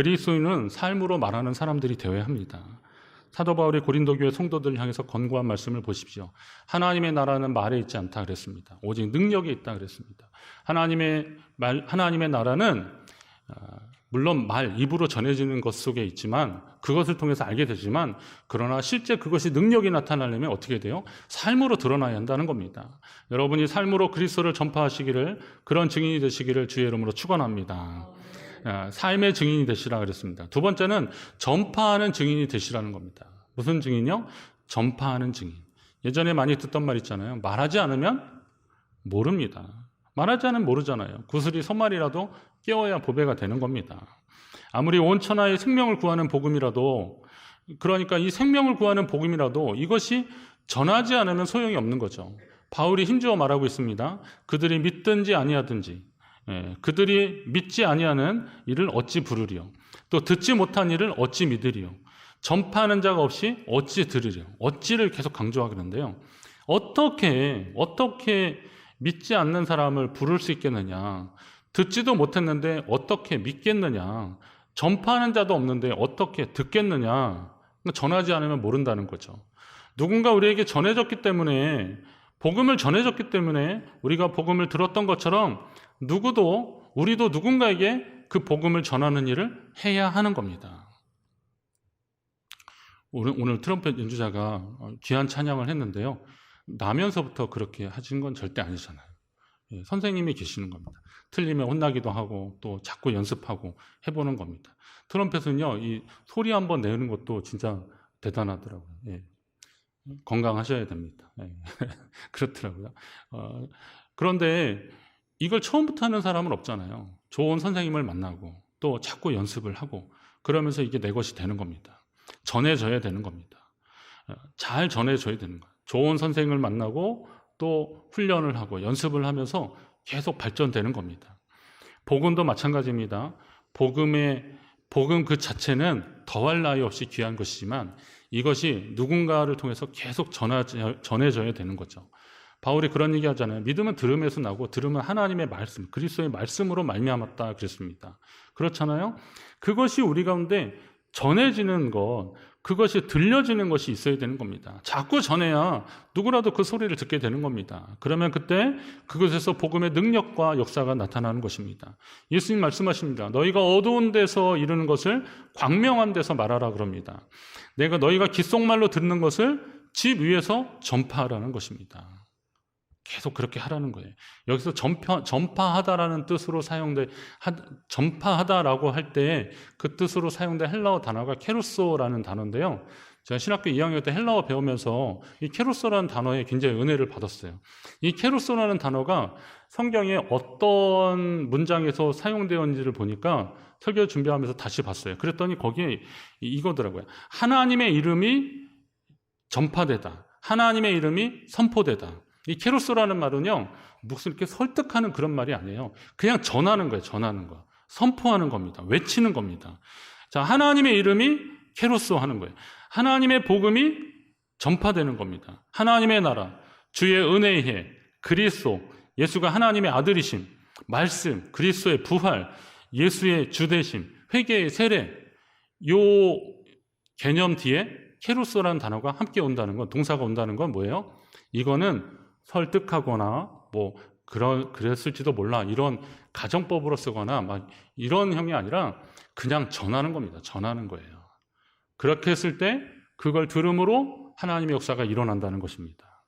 그리스도인은 삶으로 말하는 사람들이 되어야 합니다. 사도 바울이 고린도 교회 성도들을 향해서 권고한 말씀을 보십시오. 하나님의 나라는 말에 있지 않다 그랬습니다. 오직 능력에 있다 그랬습니다. 하나님의 말 하나님의 나라는 아, 물론 말 입으로 전해지는 것 속에 있지만 그것을 통해서 알게 되지만 그러나 실제 그것이 능력이 나타나려면 어떻게 돼요? 삶으로 드러나야 한다는 겁니다. 여러분이 삶으로 그리스도를 전파하시기를 그런 증인이 되시기를 주의 이름으로 축원합니다. 아, 삶의 증인이 되시라 그랬습니다. 두 번째는 전파하는 증인이 되시라는 겁니다. 무슨 증인이요? 전파하는 증인. 예전에 많이 듣던 말 있잖아요. 말하지 않으면 모릅니다. 말하지 않으면 모르잖아요. 구슬이 손말이라도 깨워야 보배가 되는 겁니다. 아무리 온 천하의 생명을 구하는 복음이라도 그러니까 이 생명을 구하는 복음이라도 이것이 전하지 않으면 소용이 없는 거죠. 바울이 힘주어 말하고 있습니다. 그들이 믿든지 아니하든지 예, 그들이 믿지 아니하는 일을 어찌 부르리요. 또 듣지 못한 일을 어찌 믿으리요. 전파하는 자가 없이 어찌 들으리요. 어찌를 계속 강조하는데요. 어떻게 어떻게 믿지 않는 사람을 부를 수 있겠느냐? 듣지도 못했는데 어떻게 믿겠느냐? 전파하는 자도 없는데 어떻게 듣겠느냐? 전하지 않으면 모른다는 거죠. 누군가 우리에게 전해졌기 때문에 복음을 전해졌기 때문에 우리가 복음을 들었던 것처럼 누구도 우리도 누군가에게 그 복음을 전하는 일을 해야 하는 겁니다. 오늘, 오늘 트럼펫 연주자가 귀한 찬양을 했는데요. 나면서부터 그렇게 하신 건 절대 아니잖아요. 예, 선생님이 계시는 겁니다. 틀리면 혼나기도 하고 또 자꾸 연습하고 해보는 겁니다. 트럼펫은요, 이 소리 한번 내는 것도 진짜 대단하더라고요. 예. 건강하셔야 됩니다. 예. 그렇더라고요. 어, 그런데 이걸 처음부터 하는 사람은 없잖아요. 좋은 선생님을 만나고 또 자꾸 연습을 하고 그러면서 이게 내 것이 되는 겁니다. 전해져야 되는 겁니다. 어, 잘 전해져야 되는 거예요. 좋은 선생을 만나고 또 훈련을 하고 연습을 하면서 계속 발전되는 겁니다. 복음도 마찬가지입니다. 복음의 복음 그 자체는 더할 나위 없이 귀한 것이지만 이것이 누군가를 통해서 계속 전해져야 되는 거죠. 바울이 그런 얘기 하잖아요. 믿음은 들음에서 나고 들음은 하나님의 말씀, 그리스도의 말씀으로 말미암았다 그랬습니다. 그렇잖아요. 그것이 우리 가운데 전해지는 것, 그것이 들려지는 것이 있어야 되는 겁니다. 자꾸 전해야 누구라도 그 소리를 듣게 되는 겁니다. 그러면 그때 그것에서 복음의 능력과 역사가 나타나는 것입니다. 예수님 말씀하십니다. 너희가 어두운 데서 이루는 것을 광명한 데서 말하라 그럽니다. 내가 너희가 귓속말로 듣는 것을 집 위에서 전파하라는 것입니다. 계속 그렇게 하라는 거예요. 여기서 전파, 전파하다라는 뜻으로 사용돼, 하, 전파하다라고 할 때 그 뜻으로 사용된 헬라어 단어가 케루소라는 단어인데요. 제가 신학교 2학년 때 헬라어 배우면서 이 케루소라는 단어에 굉장히 은혜를 받았어요. 이 케루소라는 단어가 성경에 어떤 문장에서 사용되었는지를 보니까 설교 준비하면서 다시 봤어요. 그랬더니 거기에 이거더라고요. 하나님의 이름이 전파되다. 하나님의 이름이 선포되다. 이 케로소라는 말은요, 무슨 이렇게 설득하는 그런 말이 아니에요. 그냥 전하는 거예요, 전하는 거. 선포하는 겁니다. 외치는 겁니다. 자, 하나님의 이름이 케로소 하는 거예요. 하나님의 복음이 전파되는 겁니다. 하나님의 나라, 주의 은혜의 해, 그리스도, 예수가 하나님의 아들이심, 말씀, 그리스도의 부활, 예수의 주대심, 회개의 세례, 요 개념 뒤에 케로소라는 단어가 함께 온다는 건, 동사가 온다는 건 뭐예요? 이거는 설득하거나 뭐 그런 그랬을지도 몰라 이런 가정법으로 쓰거나 막 이런 형이 아니라 그냥 전하는 겁니다. 전하는 거예요. 그렇게 했을 때 그걸 들음으로 하나님의 역사가 일어난다는 것입니다.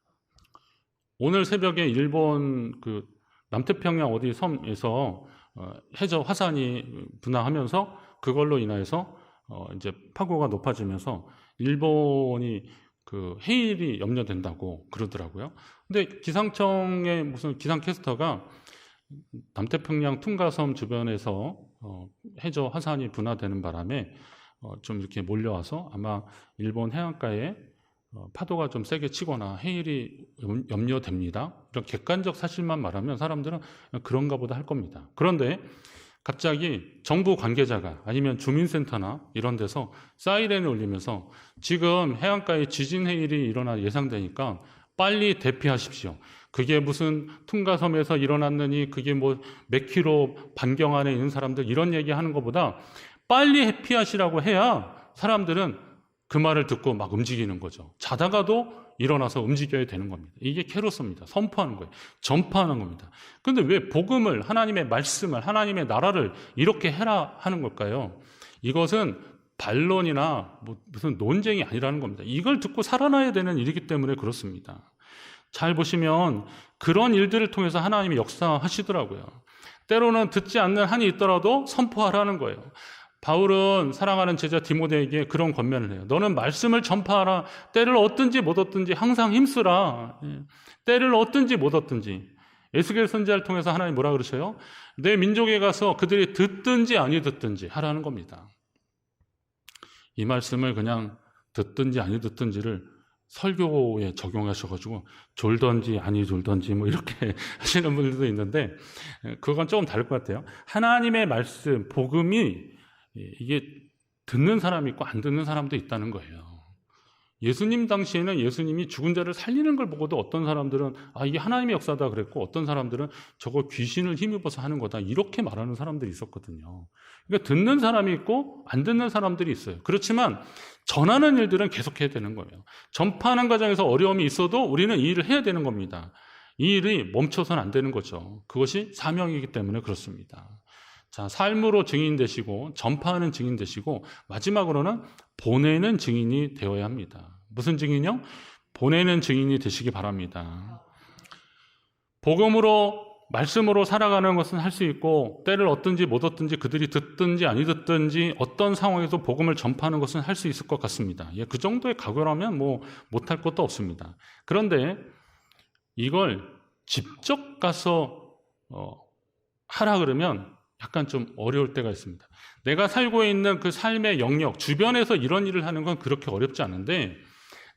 오늘 새벽에 일본 그 남태평양 어디 섬에서 어, 해저 화산이 분화하면서 그걸로 인하여서 어, 이제 파고가 높아지면서 일본이 그 해일이 염려된다고 그러더라고요. 근데 기상청의 무슨 기상캐스터가 남태평양 퉁가섬 주변에서 어, 해저 화산이 분화되는 바람에 어, 좀 이렇게 몰려와서 아마 일본 해안가에 어, 파도가 좀 세게 치거나 해일이 염려됩니다. 이런 객관적 사실만 말하면 사람들은 그런가 보다 할 겁니다. 그런데 갑자기 정부 관계자가 아니면 주민센터나 이런 데서 사이렌을 울리면서 지금 해안가에 지진 해일이 일어나 예상되니까 빨리 대피하십시오. 그게 무슨 퉁가섬에서 일어났느니 그게 뭐 몇 킬로 반경 안에 있는 사람들 이런 얘기 하는 것보다 빨리 회피하시라고 해야 사람들은 그 말을 듣고 막 움직이는 거죠. 자다가도 일어나서 움직여야 되는 겁니다. 이게 캐로스입니다. 선포하는 거예요. 전파하는 겁니다. 근데 왜 복음을, 하나님의 말씀을, 하나님의 나라를 이렇게 해라 하는 걸까요? 이것은 반론이나 뭐 무슨 논쟁이 아니라는 겁니다. 이걸 듣고 살아나야 되는 일이기 때문에 그렇습니다. 잘 보시면 그런 일들을 통해서 하나님이 역사하시더라고요. 때로는 듣지 않는 한이 있더라도 선포하라는 거예요. 바울은 사랑하는 제자 디모데에게 그런 권면을 해요. 너는 말씀을 전파하라. 때를 얻든지 못 얻든지 항상 힘쓰라. 예. 때를 얻든지 못 얻든지. 에스겔 선지자를 통해서 하나님 뭐라 그러셔요? 내 민족에 가서 그들이 듣든지 아니 듣든지 하라는 겁니다. 이 말씀을 그냥 듣든지 아니 듣든지를 설교에 적용하셔가지고 졸던지 아니 졸던지 뭐 이렇게 하시는 분들도 있는데 그건 조금 다를 것 같아요. 하나님의 말씀, 복음이 이게 듣는 사람이 있고 안 듣는 사람도 있다는 거예요. 예수님 당시에는 예수님이 죽은 자를 살리는 걸 보고도 어떤 사람들은 아 이게 하나님의 역사다 그랬고 어떤 사람들은 저거 귀신을 힘입어서 하는 거다 이렇게 말하는 사람들이 있었거든요. 그러니까 듣는 사람이 있고 안 듣는 사람들이 있어요. 그렇지만 전하는 일들은 계속해야 되는 거예요. 전파하는 과정에서 어려움이 있어도 우리는 이 일을 해야 되는 겁니다. 이 일이 멈춰서는 안 되는 거죠. 그것이 사명이기 때문에 그렇습니다. 자, 삶으로 증인 되시고 전파하는 증인 되시고 마지막으로는 보내는 증인이 되어야 합니다. 무슨 증인이요? 보내는 증인이 되시기 바랍니다. 복음으로 말씀으로 살아가는 것은 할 수 있고 때를 얻든지 못 얻든지 그들이 듣든지 아니 듣든지 어떤 상황에서 복음을 전파하는 것은 할 수 있을 것 같습니다. 예, 그 정도의 각오라면 뭐 못할 것도 없습니다. 그런데 이걸 직접 가서 어, 하라 그러면 약간 좀 어려울 때가 있습니다. 내가 살고 있는 그 삶의 영역, 주변에서 이런 일을 하는 건 그렇게 어렵지 않은데,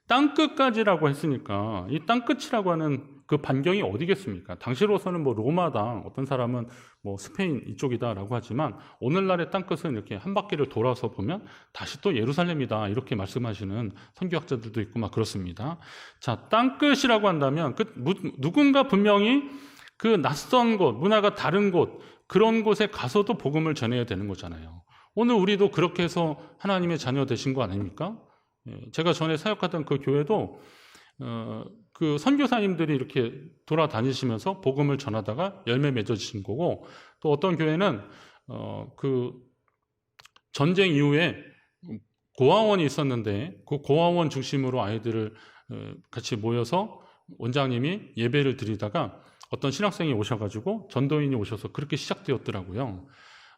땅끝까지라고 했으니까, 이 땅끝이라고 하는 그 반경이 어디겠습니까? 당시로서는 뭐 로마다, 어떤 사람은 뭐 스페인 이쪽이다라고 하지만, 오늘날의 땅끝은 이렇게 한 바퀴를 돌아서 보면 다시 또 예루살렘이다, 이렇게 말씀하시는 선교학자들도 있고 막 그렇습니다. 자, 땅끝이라고 한다면, 그, 누군가 분명히 그 낯선 곳, 문화가 다른 곳, 그런 곳에 가서도 복음을 전해야 되는 거잖아요. 오늘 우리도 그렇게 해서 하나님의 자녀 되신 거 아닙니까? 예, 제가 전에 사역하던 그 교회도 어, 그 선교사님들이 이렇게 돌아다니시면서 복음을 전하다가 열매 맺어지신 거고 또 어떤 교회는 어, 그 전쟁 이후에 고아원이 있었는데 그 고아원 중심으로 아이들을 어, 같이 모여서 원장님이 예배를 드리다가 어떤 신학생이 오셔가지고 전도인이 오셔서 그렇게 시작되었더라고요.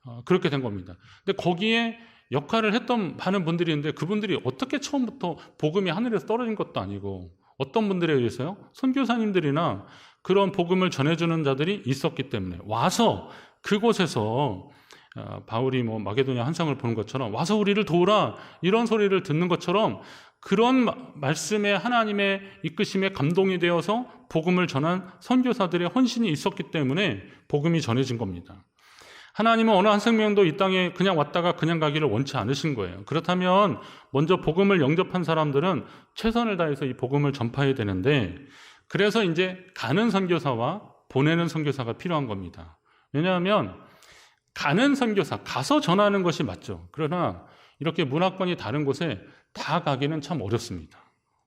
어, 그렇게 된 겁니다. 근데 거기에 역할을 했던 많은 분들이 있는데 그분들이 어떻게 처음부터 복음이 하늘에서 떨어진 것도 아니고 어떤 분들에 의해서요? 선교사님들이나 그런 복음을 전해주는 자들이 있었기 때문에 와서 그곳에서 어, 바울이 뭐 마게도냐 한상을 보는 것처럼 와서 우리를 도우라 이런 소리를 듣는 것처럼 그런 말씀에 하나님의 이끄심에 감동이 되어서 복음을 전한 선교사들의 헌신이 있었기 때문에 복음이 전해진 겁니다. 하나님은 어느 한 생명도 이 땅에 그냥 왔다가 그냥 가기를 원치 않으신 거예요. 그렇다면 먼저 복음을 영접한 사람들은 최선을 다해서 이 복음을 전파해야 되는데 그래서 이제 가는 선교사와 보내는 선교사가 필요한 겁니다. 왜냐하면 가는 선교사, 가서 전하는 것이 맞죠. 그러나 이렇게 문화권이 다른 곳에 다 가기는 참 어렵습니다.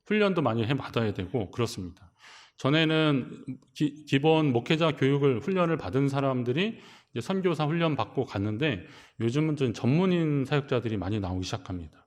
훈련도 많이 해 받아야 되고 그렇습니다. 전에는 기, 본 목회자 교육을 훈련을 받은 사람들이 선교사 훈련 받고 갔는데 요즘은 좀 전문인 사역자들이 많이 나오기 시작합니다.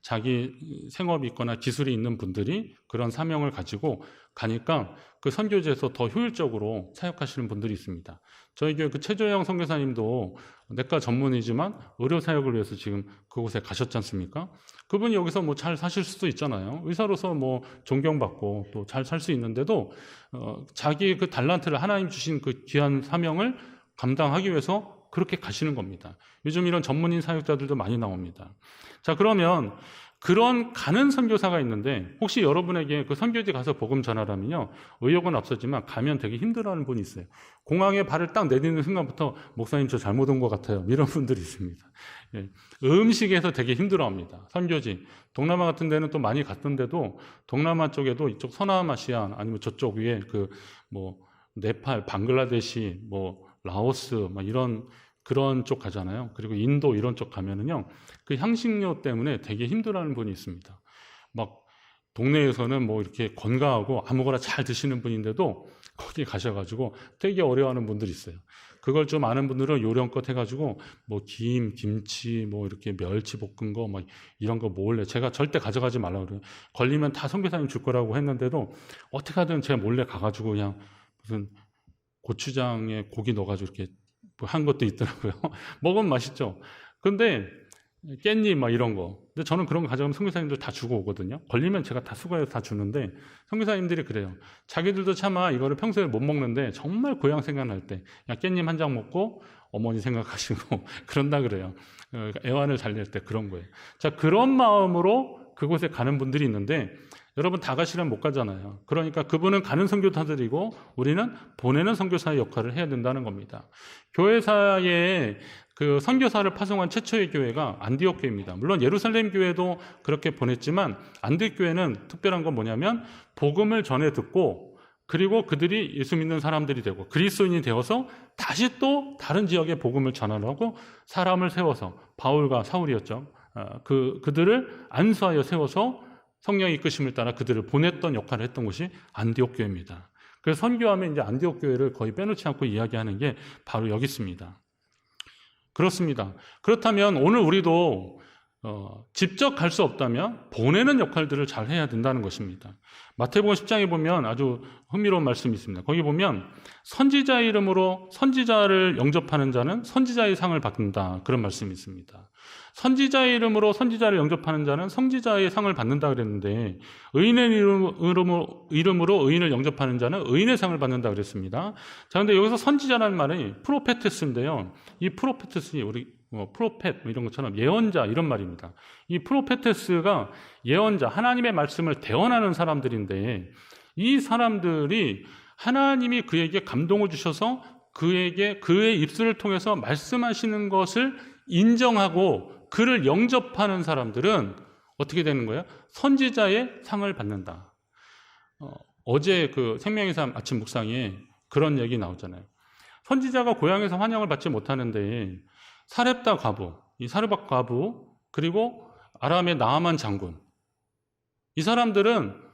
자기 생업이 있거나 기술이 있는 분들이 그런 사명을 가지고 가니까 그 선교지에서 더 효율적으로 사역하시는 분들이 있습니다. 저희 교회 그 최조영 선교사님도 내과 전문이지만 의료 사역을 위해서 지금 그곳에 가셨지 않습니까? 그분이 여기서 뭐 잘 사실 수도 있잖아요. 의사로서 뭐 존경받고 또 잘 살 수 있는데도 어, 자기 그 달란트를 하나님 주신 그 귀한 사명을 감당하기 위해서 그렇게 가시는 겁니다. 요즘 이런 전문인 사역자들도 많이 나옵니다. 자, 그러면 그런 가는 선교사가 있는데 혹시 여러분에게 그 선교지 가서 복음 전하라면요. 의욕은 없었지만 가면 되게 힘들어하는 분이 있어요. 공항에 발을 딱 내딛는 순간부터 목사님 저 잘못 온 것 같아요. 이런 분들이 있습니다. 예. 음식에서 되게 힘들어합니다. 선교지. 동남아 같은 데는 또 많이 갔던데도 동남아 쪽에도 이쪽 서남아시아 아니면 저쪽 위에 그 뭐 네팔, 방글라데시, 뭐 라오스 막 이런 그런 쪽 가잖아요. 그리고 인도 이런 쪽 가면은요, 그 향신료 때문에 되게 힘들어하는 분이 있습니다. 막 동네에서는 뭐 이렇게 건강하고 아무거나 잘 드시는 분인데도 거기 가셔가지고 되게 어려워하는 분들이 있어요. 그걸 좀 아는 분들은 요령껏 해가지고 뭐 김, 김치, 뭐 이렇게 멸치 볶은 거, 막 이런 거 몰래 제가 절대 가져가지 말라고 그래요. 걸리면 다 선교사님 줄 거라고 했는데도 어떻게 하든 제가 몰래 가가지고 그냥 무슨 고추장에 고기 넣어가지고 이렇게 한 것도 있더라고요. 먹으면 맛있죠. 근데 깻잎 막 이런 거. 근데 저는 그런 거 가져가면 선교사님들 다 주고 오거든요. 걸리면 제가 다 수거해서 다 주는데 선교사님들이 그래요. 자기들도 차마 이거를 평소에 못 먹는데 정말 고향 생각날 때 야, 깻잎 한 장 먹고 어머니 생각하시고 그런다 그래요. 어, 애완을 잘낼때 그런 거예요. 자, 그런 마음으로 그곳에 가는 분들이 있는데 여러분 다 가시면 못 가잖아요. 그러니까 그분은 가는 선교사들이고 우리는 보내는 선교사의 역할을 해야 된다는 겁니다. 교회사에 그 선교사를 파송한 최초의 교회가 안디옥 교회입니다. 물론 예루살렘 교회도 그렇게 보냈지만 안디옥 교회는 특별한 건 뭐냐면 복음을 전해 듣고 그리고 그들이 예수 믿는 사람들이 되고 그리스도인이 되어서 다시 또 다른 지역에 복음을 전하려고 사람을 세워서 바울과 사울이었죠. 어, 그 그들을 안수하여 세워서 성령의 이끄심을 따라 그들을 보냈던 역할을 했던 곳이 안디옥 교회입니다. 그래서 선교하면 이제 안디옥 교회를 거의 빼놓지 않고 이야기하는 게 바로 여기 있습니다. 그렇습니다. 그렇다면 오늘 우리도 어, 직접 갈 수 없다면 보내는 역할들을 잘 해야 된다는 것입니다. 마태복음 10장에 보면 아주 흥미로운 말씀이 있습니다. 거기 보면 선지자 이름으로 선지자를 영접하는 자는 선지자의 상을 받는다. 그런 말씀이 있습니다. 선지자의 이름으로 선지자를 영접하는 자는 성지자의 상을 받는다 그랬는데 의인의 이름으로, 이름으로 의인을 영접하는 자는 의인의 상을 받는다 그랬습니다. 자, 근데 여기서 선지자라는 말이 프로페테스인데요. 이 프로페테스이 우리 뭐 프로펫 뭐 이런 것처럼 예언자 이런 말입니다. 이 프로페테스가 예언자 하나님의 말씀을 대언하는 사람들인데 이 사람들이 하나님이 그에게 감동을 주셔서 그에게 그의 입술을 통해서 말씀하시는 것을 인정하고 그를 영접하는 사람들은 어떻게 되는 거예요? 선지자의 상을 받는다. 어, 제그 생명의 삶 아침 묵상에 그런 얘기 나오잖아요. 선지자가 고향에서 환영을 받지 못하는데 사렙다 과부, 이 사르박 과부, 그리고 아람의 나아만 장군. 이 사람들은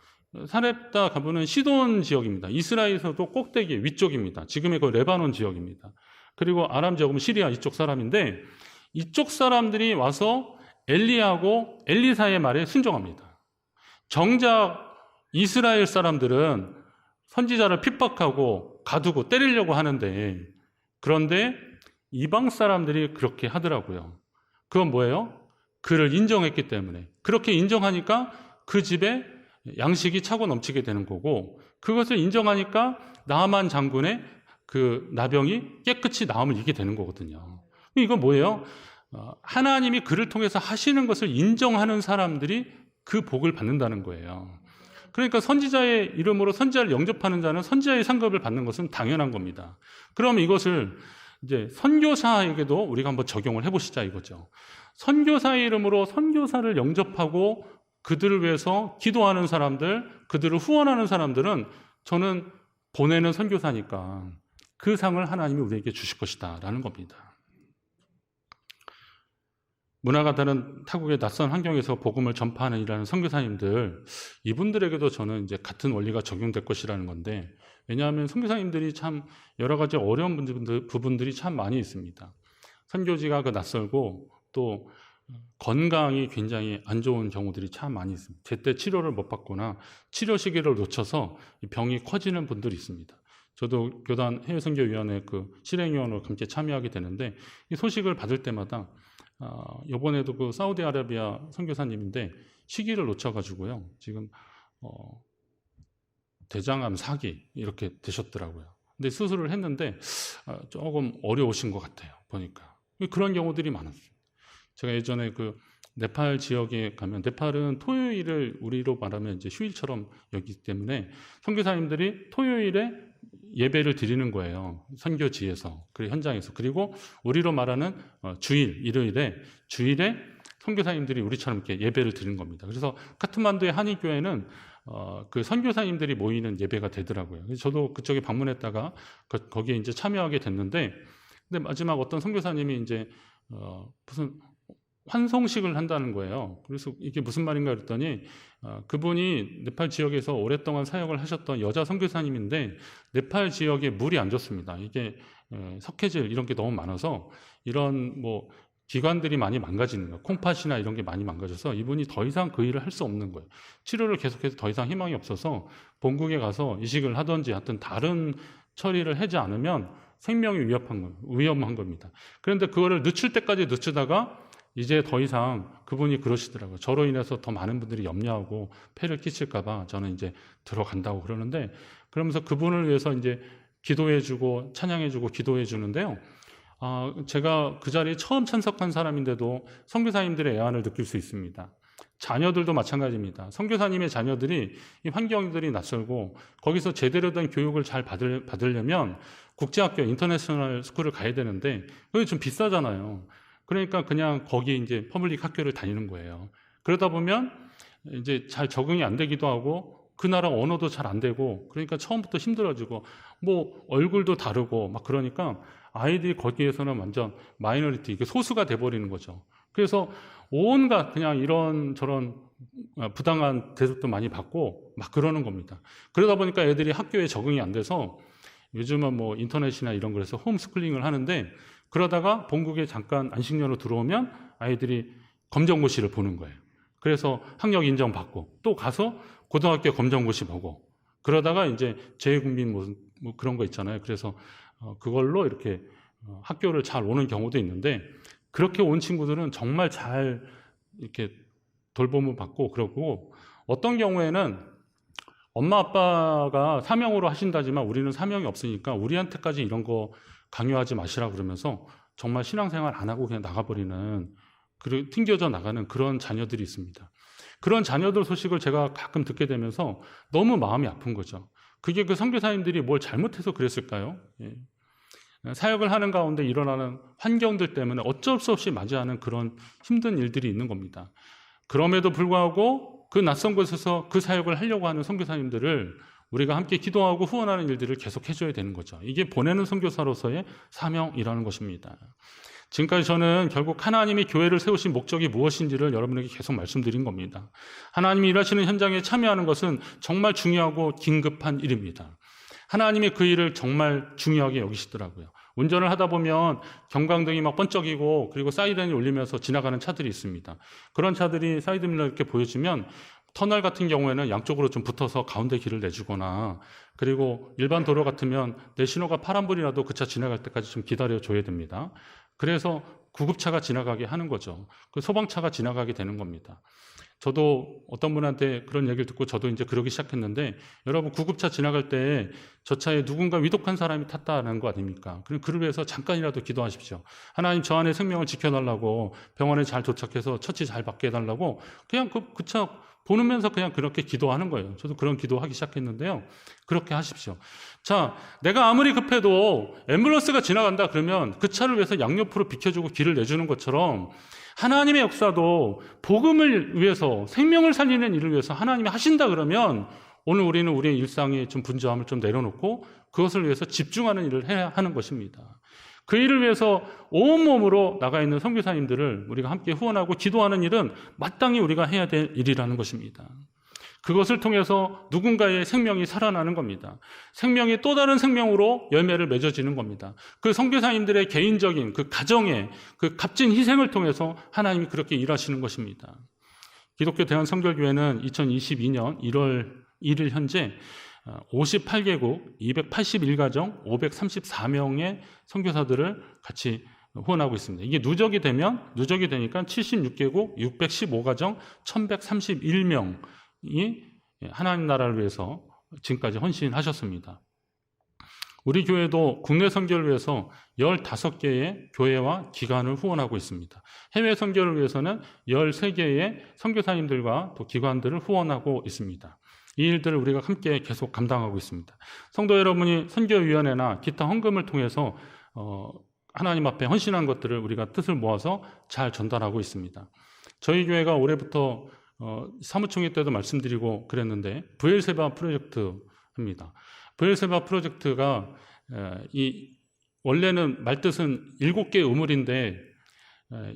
사렙다 과부는 시돈 지역입니다. 이스라엘에서도 꼭대기 위쪽입니다. 지금의 그 레바논 지역입니다. 그리고 아람 지역은 시리아 이쪽 사람인데 이쪽 사람들이 와서 엘리하고 엘리사의 말에 순종합니다. 정작 이스라엘 사람들은 선지자를 핍박하고 가두고 때리려고 하는데 그런데 이방 사람들이 그렇게 하더라고요. 그건 뭐예요? 그를 인정했기 때문에. 그렇게 인정하니까 그 집에 양식이 차고 넘치게 되는 거고, 그것을 인정하니까 나만 장군의 그 나병이 깨끗이 나음을 이게 되는 거거든요. 이건 뭐예요? 어, 하나님이 그를 통해서 하시는 것을 인정하는 사람들이 그 복을 받는다는 거예요. 그러니까 선지자의 이름으로 선지자를 영접하는 자는 선지자의 상급을 받는 것은 당연한 겁니다. 그럼 이것을 이제 선교사에게도 우리가 한번 적용을 해보시자 이거죠. 선교사의 이름으로 선교사를 영접하고 그들을 위해서 기도하는 사람들, 그들을 후원하는 사람들은 저는 보내는 선교사니까 그 상을 하나님이 우리에게 주실 것이다 라는 겁니다. 문화가 다른 타국의 낯선 환경에서 복음을 전파하는 일하는 선교사님들 이분들에게도 저는 이제 같은 원리가 적용될 것이라는 건데 왜냐하면 선교사님들이 참 여러 가지 어려운 부분들이 참 많이 있습니다. 선교지가 그 낯설고 또 건강이 굉장히 안 좋은 경우들이 참 많이 있습니다. 제때 치료를 못 받거나 치료 시기를 놓쳐서 병이 커지는 분들이 있습니다. 저도 교단 해외선교위원회 그 실행위원으로 함께 참여하게 되는데 이 소식을 받을 때마다 어, 이번에도 그 사우디아라비아 선교사님인데 시기를 놓쳐가지고요. 지금 어, 대장암 사기 이렇게 되셨더라고요. 근데 수술을 했는데 어, 조금 어려우신 것 같아요. 보니까 그런 경우들이 많았어요. 제가 예전에 그 네팔 지역에 가면 네팔은 토요일을 우리로 말하면 이제 휴일처럼 여기기 때문에 선교사님들이 토요일에 예배를 드리는 거예요. 선교지에서 그 현장에서 그리고 우리로 말하는 어, 주일 일요일에 주일에 선교사님들이 우리처럼 이렇게 예배를 드리는 겁니다. 그래서 카트만두의 한인교회는 어, 그 선교사님들이 모이는 예배가 되더라고요. 저도 그쪽에 방문했다가 그, 거기에 이제 참여하게 됐는데, 근데 마지막 어떤 선교사님이 이제 어, 무슨 환송식을 한다는 거예요. 그래서 이게 무슨 말인가 그랬더니 어, 그분이 네팔 지역에서 오랫동안 사역을 하셨던 여자 선교사님인데 네팔 지역에 물이 안 좋습니다. 이게 에, 석회질 이런 게 너무 많아서 이런 뭐 기관들이 많이 망가지는 거예요. 콩팥이나 이런 게 많이 망가져서 이분이 더 이상 그 일을 할 수 없는 거예요. 치료를 계속해서 더 이상 희망이 없어서 본국에 가서 이식을 하든지 하여튼 다른 처리를 하지 않으면 생명이 위협한 거, 위험한 겁니다. 그런데 그거를 늦출 때까지 늦추다가 이제 더 이상 그분이 그러시더라고요. 저로 인해서 더 많은 분들이 염려하고 폐를 끼칠까봐 저는 이제 들어간다고 그러는데 그러면서 그분을 위해서 이제 기도해주고 찬양해주고 기도해주는데요. 아, 제가 그 자리에 처음 참석한 사람인데도 선교사님들의 애환을 느낄 수 있습니다. 자녀들도 마찬가지입니다. 선교사님의 자녀들이 이 환경들이 낯설고 거기서 제대로 된 교육을 잘 받을, 받으려면 국제학교 인터내셔널 스쿨을 가야 되는데 그게 좀 비싸잖아요. 그러니까 그냥 거기 이제 퍼블릭 학교를 다니는 거예요. 그러다 보면 이제 잘 적응이 안 되기도 하고 그 나라 언어도 잘 안 되고 그러니까 처음부터 힘들어지고 뭐 얼굴도 다르고 막 그러니까 아이들이 거기에서는 완전 마이너리티 소수가 돼 버리는 거죠. 그래서 온갖 그냥 이런 저런 부당한 대접도 많이 받고 막 그러는 겁니다. 그러다 보니까 애들이 학교에 적응이 안 돼서 요즘은 뭐 인터넷이나 이런 거에서 홈스쿨링을 하는데 그러다가 본국에 잠깐 안식년으로 들어오면 아이들이 검정고시를 보는 거예요. 그래서 학력 인정받고 또 가서 고등학교 검정고시 보고 그러다가 이제 재외국민 뭐, 뭐 그런 거 있잖아요. 그래서 어, 그걸로 이렇게 어, 학교를 잘 오는 경우도 있는데 그렇게 온 친구들은 정말 잘 이렇게 돌봄을 받고 그러고 어떤 경우에는 엄마 아빠가 사명으로 하신다지만 우리는 사명이 없으니까 우리한테까지 이런 거 강요하지 마시라 그러면서 정말 신앙생활 안 하고 그냥 나가버리는 그리고 튕겨져 나가는 그런 자녀들이 있습니다. 그런 자녀들 소식을 제가 가끔 듣게 되면서 너무 마음이 아픈 거죠. 그게 그 선교사님들이 뭘 잘못해서 그랬을까요? 예. 사역을 하는 가운데 일어나는 환경들 때문에 어쩔 수 없이 맞이하는 그런 힘든 일들이 있는 겁니다. 그럼에도 불구하고 그 낯선 곳에서 그 사역을 하려고 하는 선교사님들을 우리가 함께 기도하고 후원하는 일들을 계속 해줘야 되는 거죠. 이게 보내는 선교사로서의 사명이라는 것입니다. 지금까지 저는 결국 하나님이 교회를 세우신 목적이 무엇인지를 여러분에게 계속 말씀드린 겁니다. 하나님이 일하시는 현장에 참여하는 것은 정말 중요하고 긴급한 일입니다. 하나님이 그 일을 정말 중요하게 여기시더라고요. 운전을 하다 보면 경광등이 막 번쩍이고 그리고 사이렌이 울리면서 지나가는 차들이 있습니다. 그런 차들이 사이드미러 이렇게 보여주면 터널 같은 경우에는 양쪽으로 좀 붙어서 가운데 길을 내주거나 그리고 일반 도로 같으면 내 신호가 파란불이라도 그 차 지나갈 때까지 좀 기다려 줘야 됩니다. 그래서 구급차가 지나가게 하는 거죠. 그 소방차가 지나가게 되는 겁니다. 저도 어떤 분한테 그런 얘기를 듣고 저도 이제 그러기 시작했는데 여러분 구급차 지나갈 때 저 차에 누군가 위독한 사람이 탔다는 거 아닙니까? 그럼 그를 위해서 잠깐이라도 기도하십시오. 하나님 저 안에 생명을 지켜달라고 병원에 잘 도착해서 처치 잘 받게 해달라고 그냥 그차 보면서 그냥 그렇게 기도하는 거예요. 저도 그런 기도하기 시작했는데요. 그렇게 하십시오. 자, 내가 아무리 급해도 앰뷸런스가 지나간다 그러면 그 차를 위해서 양옆으로 비켜주고 길을 내주는 것처럼 하나님의 역사도 복음을 위해서 생명을 살리는 일을 위해서 하나님이 하신다 그러면 오늘 우리는 우리의 일상의 좀 분주함을 좀 내려놓고 그것을 위해서 집중하는 일을 해야 하는 것입니다. 그 일을 위해서 온몸으로 나가 있는 선교사님들을 우리가 함께 후원하고 기도하는 일은 마땅히 우리가 해야 될 일이라는 것입니다. 그것을 통해서 누군가의 생명이 살아나는 겁니다. 생명이 또 다른 생명으로 열매를 맺어지는 겁니다. 그 선교사님들의 개인적인 그 가정의 그 값진 희생을 통해서 하나님이 그렇게 일하시는 것입니다. 기독교 대한성결교회는 2022년 1월 1일 현재 58개국 281가정 534명의 선교사들을 같이 후원하고 있습니다. 이게 누적이 되면 누적이 되니까 76개국 615가정 1131명이 하나님 나라를 위해서 지금까지 헌신하셨습니다. 우리 교회도 국내 선교를 위해서 15개의 교회와 기관을 후원하고 있습니다. 해외 선교를 위해서는 13개의 선교사님들과 또 기관들을 후원하고 있습니다. 이 일들을 우리가 함께 계속 감당하고 있습니다. 성도 여러분이 선교위원회나 기타 헌금을 통해서 어, 하나님 앞에 헌신한 것들을 우리가 뜻을 모아서 잘 전달하고 있습니다. 저희 교회가 올해부터 어, 사무총회 때도 말씀드리고 그랬는데 부엘세바 프로젝트입니다. 부엘세바 프로젝트가 에, 이 원래는 말뜻은 일곱 개의 우물인데 에,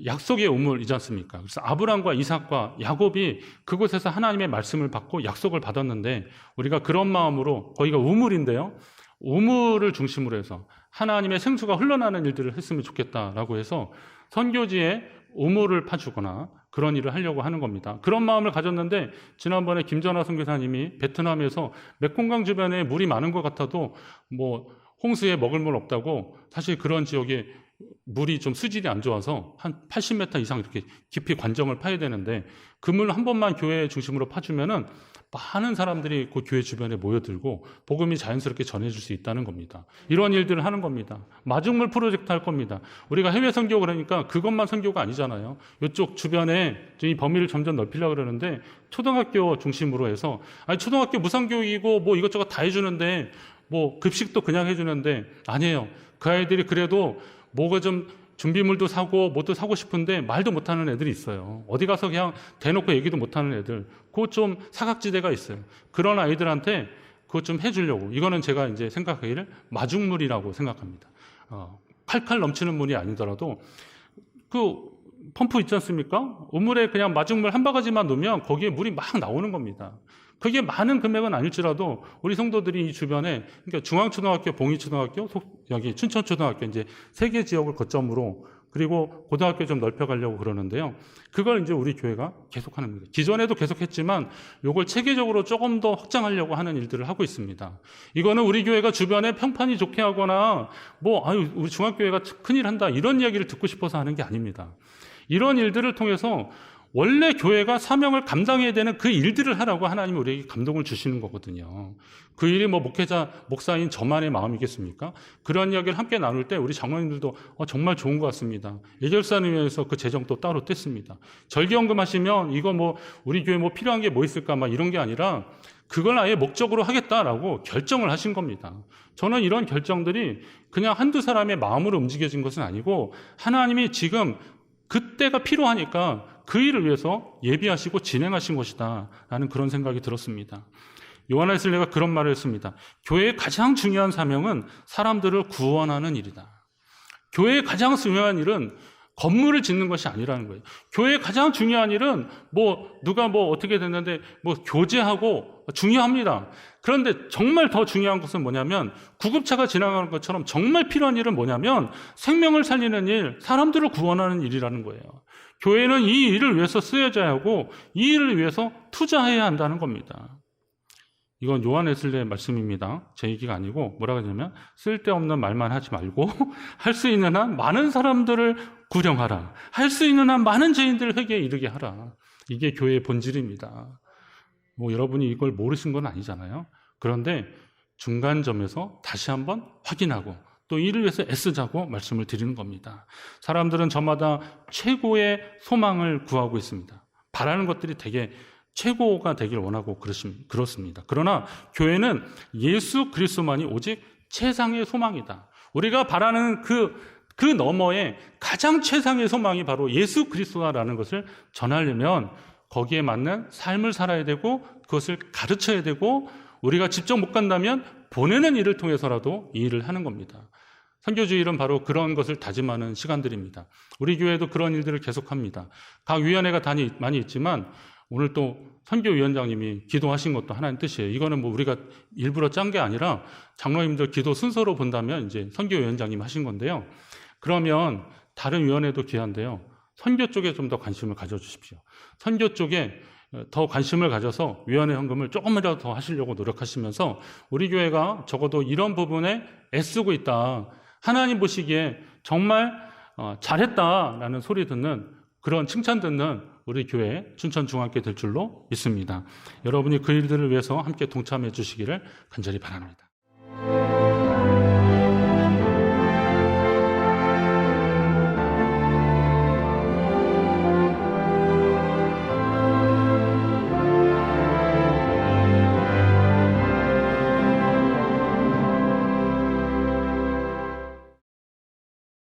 약속의 우물이지 않습니까? 그래서 아브람과 이삭과 야곱이 그곳에서 하나님의 말씀을 받고 약속을 받았는데 우리가 그런 마음으로 거기가 우물인데요. 우물을 중심으로 해서 하나님의 생수가 흘러나는 일들을 했으면 좋겠다라고 해서 선교지에 우물을 파주거나 그런 일을 하려고 하는 겁니다. 그런 마음을 가졌는데 지난번에 김전화 선교사님이 베트남에서 메콩강 주변에 물이 많은 것 같아도 뭐 홍수에 먹을 물 없다고 사실 그런 지역에 물이 좀 수질이 안 좋아서 한 80m 이상 이렇게 깊이 관정을 파야 되는데 그물 한 번만 교회 중심으로 파주면은 많은 사람들이 그 교회 주변에 모여들고 복음이 자연스럽게 전해질 수 있다는 겁니다. 이런 일들을 하는 겁니다. 마중물 프로젝트 할 겁니다. 우리가 해외 선교 그러니까 그것만 선교가 아니잖아요. 이쪽 주변에 이 범위를 점점 넓히려고 그러는데 초등학교 중심으로 해서 아니 초등학교 무상교육이고 뭐 이것저것 다 해주는데 뭐 급식도 그냥 해주는데 아니에요. 그 아이들이 그래도 뭐가 좀 준비물도 사고 뭐도 사고 싶은데 말도 못하는 애들이 있어요. 어디 가서 그냥 대놓고 얘기도 못하는 애들. 그거 좀 사각지대가 있어요. 그런 아이들한테 그거 좀 해주려고. 이거는 제가 이제 생각하기를 마중물이라고 생각합니다. 어, 칼칼 넘치는 물이 아니더라도 그 펌프 있지 않습니까? 우물에 그냥 마중물 한 바가지만 놓으면 거기에 물이 막 나오는 겁니다. 그게 많은 금액은 아닐지라도 우리 성도들이 이 주변에 그러니까 중앙초등학교, 봉희초등학교, 속- 여기 춘천초등학교 이제 세 개 지역을 거점으로 그리고 고등학교 좀 넓혀가려고 그러는데요. 그걸 이제 우리 교회가 계속하는 겁니다. 기존에도 계속했지만 이걸 체계적으로 조금 더 확장하려고 하는 일들을 하고 있습니다. 이거는 우리 교회가 주변에 평판이 좋게 하거나 뭐 아유 우리 중학교회가 큰일 한다 이런 이야기를 듣고 싶어서 하는 게 아닙니다. 이런 일들을 통해서 원래 교회가 사명을 감당해야 되는 그 일들을 하라고 하나님이 우리에게 감동을 주시는 거거든요. 그 일이 뭐 목회자, 목사인 저만의 마음이겠습니까? 그런 이야기를 함께 나눌 때 우리 장로님들도 어, 정말 좋은 것 같습니다. 예결사를 위해서 그 재정도 따로 뗐습니다. 절기연금 하시면 이거 뭐 우리 교회 뭐 필요한 게 뭐 있을까 막 이런 게 아니라 그걸 아예 목적으로 하겠다라고 결정을 하신 겁니다. 저는 이런 결정들이 그냥 한두 사람의 마음으로 움직여진 것은 아니고 하나님이 지금 그때가 필요하니까 그 일을 위해서 예비하시고 진행하신 것이다. 라는 그런 생각이 들었습니다. 요한나 웨슬레가 그런 말을 했습니다. 교회의 가장 중요한 사명은 사람들을 구원하는 일이다. 교회의 가장 중요한 일은 건물을 짓는 것이 아니라는 거예요. 교회의 가장 중요한 일은 뭐 누가 뭐 어떻게 됐는데 뭐 교제하고 중요합니다. 그런데 정말 더 중요한 것은 뭐냐면 구급차가 지나가는 것처럼 정말 필요한 일은 뭐냐면 생명을 살리는 일, 사람들을 구원하는 일이라는 거예요. 교회는 이 일을 위해서 쓰여져야 하고 이 일을 위해서 투자해야 한다는 겁니다. 이건 요한 에슬레의 말씀입니다. 제 얘기가 아니고 뭐라고 하냐면 쓸데없는 말만 하지 말고 할 수 있는 한 많은 사람들을 구령하라. 할 수 있는 한 많은 죄인들을 회개에 이르게 하라. 이게 교회의 본질입니다. 뭐 여러분이 이걸 모르신 건 아니잖아요. 그런데 중간점에서 다시 한번 확인하고 또 이를 위해서 애쓰자고 말씀을 드리는 겁니다. 사람들은 저마다 최고의 소망을 구하고 있습니다. 바라는 것들이 되게 최고가 되길 원하고 그렇습니다. 그러나 교회는 예수 그리스도만이 오직 최상의 소망이다. 우리가 바라는 그, 그 너머에 가장 최상의 소망이 바로 예수 그리스도라는 것을 전하려면 거기에 맞는 삶을 살아야 되고 그것을 가르쳐야 되고 우리가 직접 못 간다면 보내는 일을 통해서라도 이 일을 하는 겁니다. 선교주일은 바로 그런 것을 다짐하는 시간들입니다. 우리 교회도 그런 일들을 계속합니다. 각 위원회가 단위 많이 있지만 오늘 또 선교위원장님이 기도하신 것도 하나님 뜻이에요. 이거는 뭐 우리가 일부러 짠 게 아니라 장로님들 기도 순서로 본다면 이제 선교위원장님 하신 건데요. 그러면 다른 위원회도 귀한데요. 선교 쪽에 좀 더 관심을 가져주십시오. 선교 쪽에 더 관심을 가져서 위원회 헌금을 조금이라도 더 하시려고 노력하시면서 우리 교회가 적어도 이런 부분에 애쓰고 있다. 하나님 보시기에 정말 어, 잘했다라는 소리 듣는 그런 칭찬 듣는 우리 교회 춘천 중학교 될 줄로 믿습니다. 여러분이 그 일들을 위해서 함께 동참해 주시기를 간절히 바랍니다.